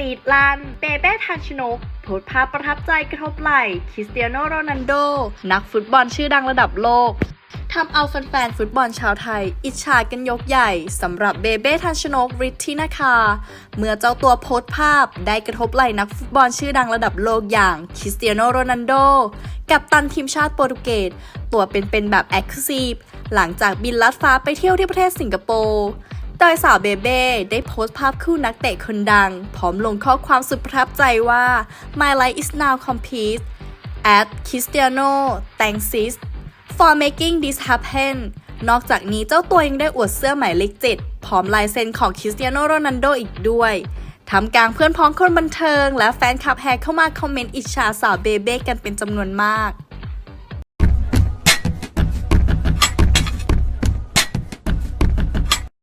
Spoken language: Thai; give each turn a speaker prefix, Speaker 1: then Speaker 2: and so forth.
Speaker 1: รีดลันเปเป้ทันชนกโพสภาพประทับใจกระทบไหล่คริสเตียโนโรนัลโด นักฟุตบอลชื่อดังระดับโลกทำเอาแฟนๆ ฟุตบอลชาวไทย อิจฉากันยกใหญ่สำหรับเบเบ้ทันชนกฤทธินาคา เมื่อเจ้าตัวโพสต์ภาพได้กระทบไหล่นักฟุตบอลชื่อดังระดับโลกอย่างคริสเตียโนโรนัลโด กับตันทีมชาติโปรตุเกสตัวเป็นๆแบบแอคทีฟหลังจากบินลัดฟ้าไปเที่ยวที่ประเทศสิงคโปร์ โดยสาวเบเบ้ได้โพสต์ภาพคู่นักเตะคนดัง พร้อมลงข้อความสุดประทับใจว่า My life is now complete at Cristiano thanks sis for making this happen นอกจากนี้เจ้าตัวยังได้อวดเสื้อหมายเลขเจ็ดพร้อมลายเซ็นของคริสเตียโนโรนัลโดอีกด้วยทำกลางเพื่อนพ้องคนบันเทิง และแฟนคลับแฮกเข้ามาคอมเมนต์อิจฉาสาวเบเบ้กันเป็นจำนวนมาก